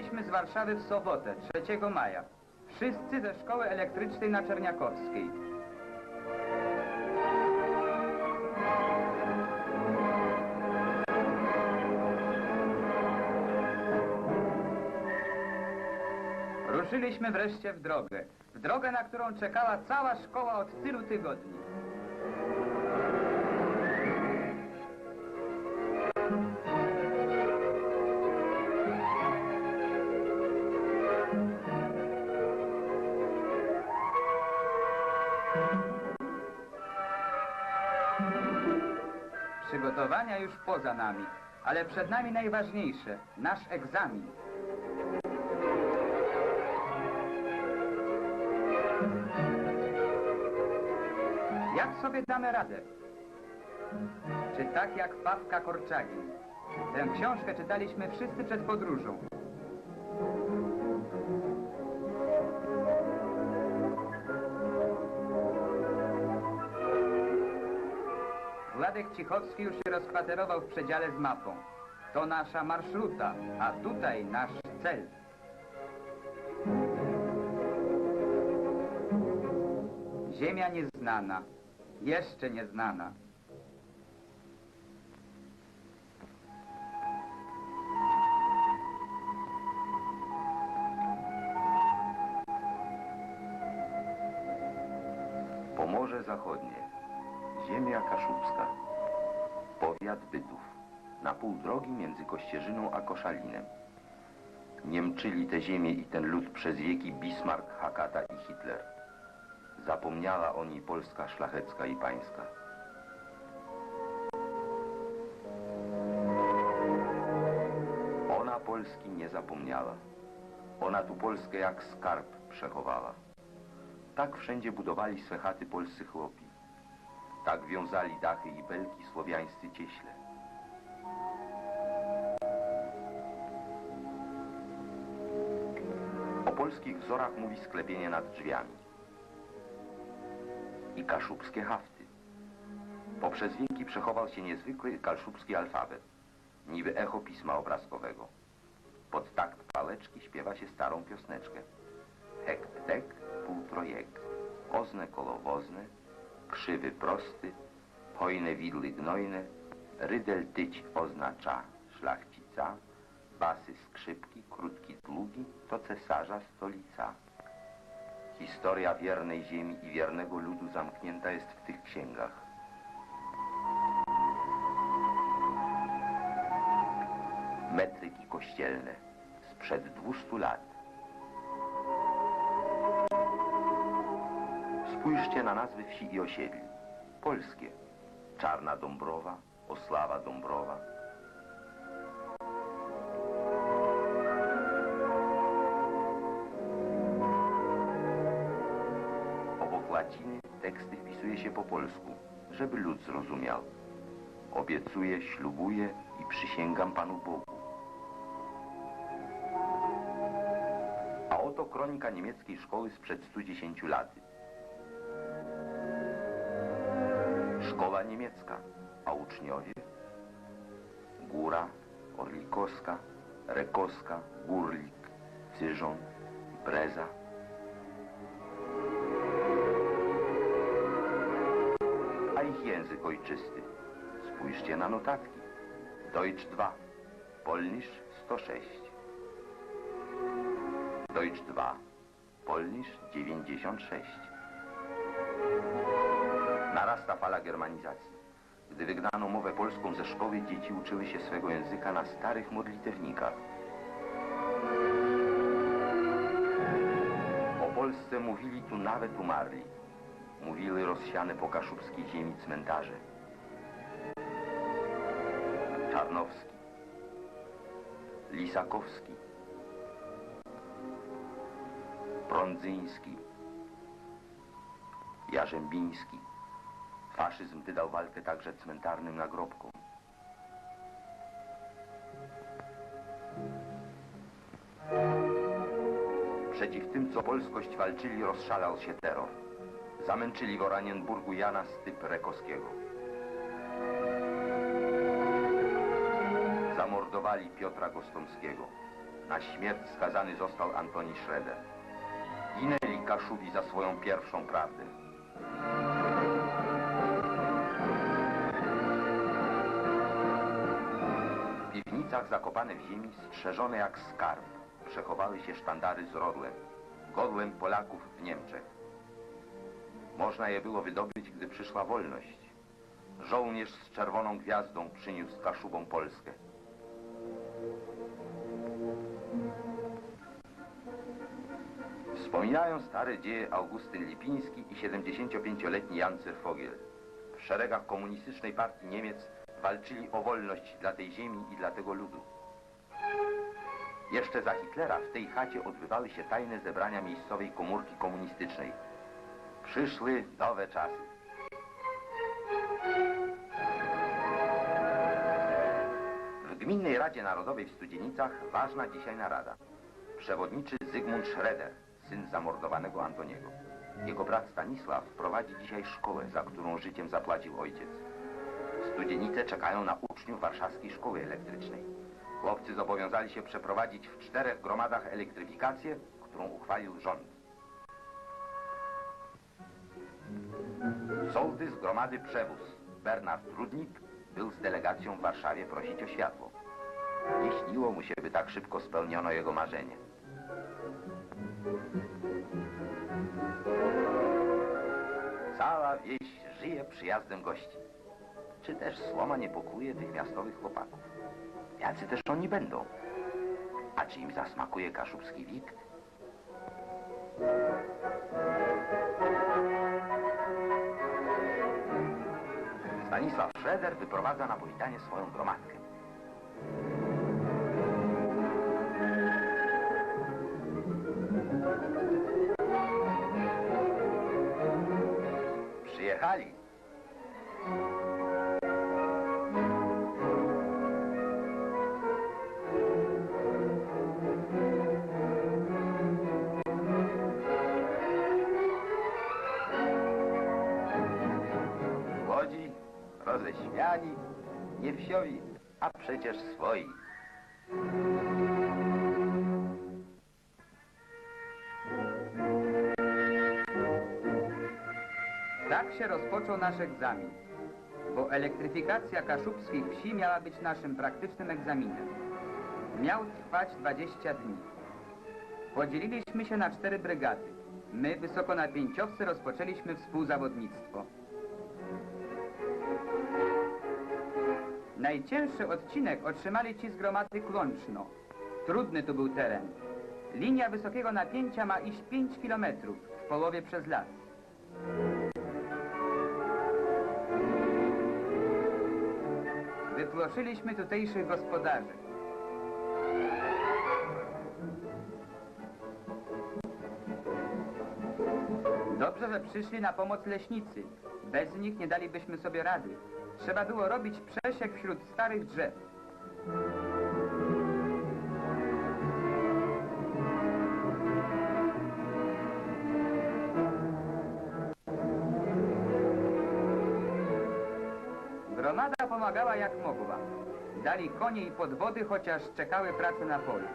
Wyjechaliśmy z Warszawy w sobotę, 3 maja. Wszyscy ze szkoły elektrycznej na Czerniakowskiej. Ruszyliśmy wreszcie w drogę. W drogę, na którą czekała cała szkoła od tylu tygodni. Przygotowania już poza nami, ale przed nami najważniejsze nasz egzamin. Jak sobie damy radę? Czy tak jak Pawka Korczagin? Tę książkę czytaliśmy wszyscy przed podróżą. Władek Cichowski już się rozkwaterował w przedziale z mapą. To nasza marszruta, a tutaj nasz cel. Ziemia nieznana, jeszcze nieznana. Ziemia kaszubska, powiat Bytów, na pół drogi między Kościerzyną a Koszalinem. Niemczyli te ziemię i ten lud przez wieki Bismarck, Hakata i Hitler. Zapomniała o niej Polska szlachecka i pańska. Ona Polski nie zapomniała. Ona tu Polskę jak skarb przechowała. Tak wszędzie budowali swe chaty polscy chłopi. Tak wiązali dachy i belki słowiańscy cieśle. O polskich wzorach mówi sklepienie nad drzwiami. I kaszubskie hafty. Poprzez wieki przechował się niezwykły kaszubski alfabet, niby echo pisma obrazkowego. Pod takt pałeczki śpiewa się starą piosneczkę. Hek, tek, półtrojek, ozne kolowozne, krzywy prosty, hojne widły gnojne, rydel tyć oznacza szlachcica, basy skrzypki, krótki długi, to cesarza stolica. Historia wiernej ziemi i wiernego ludu zamknięta jest w tych księgach. Metryki kościelne sprzed 200 lat. Spójrzcie na nazwy wsi i osiedli. Polskie. Czarna Dąbrowa, Oslawa Dąbrowa. Obok łaciny teksty wpisuje się po polsku, żeby lud zrozumiał. Obiecuję, ślubuję i przysięgam Panu Bogu. A oto kronika niemieckiej szkoły sprzed 110 lat. Szkoła niemiecka, a uczniowie Góra, Orlikowska, Rekowska, Górlik, Cyżon, Breza. A ich język ojczysty. Spójrzcie na notatki. Deutsch 2, Polnisch 106. Deutsch 2, Polnisch 96. Narasta fala germanizacji. Gdy wygnano mowę polską ze szkoły, dzieci uczyły się swego języka na starych modlitewnikach. O Polsce mówili tu nawet umarli. Mówiły rozsiane po kaszubskiej ziemi cmentarze. Czarnowski, Lisakowski, Prądzyński, Jarzębiński. Faszyzm wydał walkę także cmentarnym nagrobkom. Przeciw tym, co polskość walczyli, rozszalał się terror. Zamęczyli w Oranienburgu Jana Styp Rekowskiego. Zamordowali Piotra Gostomskiego. Na śmierć skazany został Antoni Schroeder. Ginęli Kaszubi za swoją pierwszą prawdę. W piwnicach zakopane w ziemi, strzeżone jak skarb, przechowały się sztandary z rodłem, godłem Polaków w Niemczech. Można je było wydobyć, gdy przyszła wolność. Żołnierz z czerwoną gwiazdą przyniósł Kaszubom Polskę. Wspominają stare dzieje Augustyn Lipiński i 75-letni Jan Fogiel. W szeregach komunistycznej partii Niemiec walczyli o wolność dla tej ziemi i dla tego ludu. Jeszcze za Hitlera w tej chacie odbywały się tajne zebrania miejscowej komórki komunistycznej. Przyszły nowe czasy. W Gminnej Radzie Narodowej w Studzienicach ważna dzisiaj narada. Przewodniczy Zygmunt Schroeder, syn zamordowanego Antoniego. Jego brat Stanisław prowadzi dzisiaj szkołę, za którą życiem zapłacił ojciec. Studzienice czekają na uczniów warszawskiej szkoły elektrycznej. Chłopcy zobowiązali się przeprowadzić w czterech gromadach elektryfikację, którą uchwalił rząd. Sołtys gromady Przewóz, Bernard Rudnik, był z delegacją w Warszawie prosić o światło. Nie śniło mu się, by tak szybko spełniono jego marzenie. Cała wieś żyje przyjazdem gości. Czy też słoma nie pokuje tych miastowych chłopaków? Jacy też oni będą? A czy im zasmakuje kaszubski wikt? Stanisław Schroeder wyprowadza na powitanie swoją gromadkę. Przyjechali. Roześmiani, nie wsiowi, a przecież swoi. Tak się rozpoczął nasz egzamin, bo elektryfikacja kaszubskich wsi miała być naszym praktycznym egzaminem. Miał trwać 20 dni. Podzieliliśmy się na cztery brygady. My, wysokonapięciowcy, rozpoczęliśmy współzawodnictwo. Najcięższy odcinek otrzymali ci z gromady Klączno. Trudny tu był teren. Linia wysokiego napięcia ma iść 5 kilometrów, w połowie przez las. Wypłoszyliśmy tutejszych gospodarzy. Dobrze, że przyszli na pomoc leśnicy. Bez nich nie dalibyśmy sobie rady. Trzeba było robić przesiek wśród starych drzew. Gromada pomagała jak mogła. Dali konie i podwody, chociaż czekały prace na polu.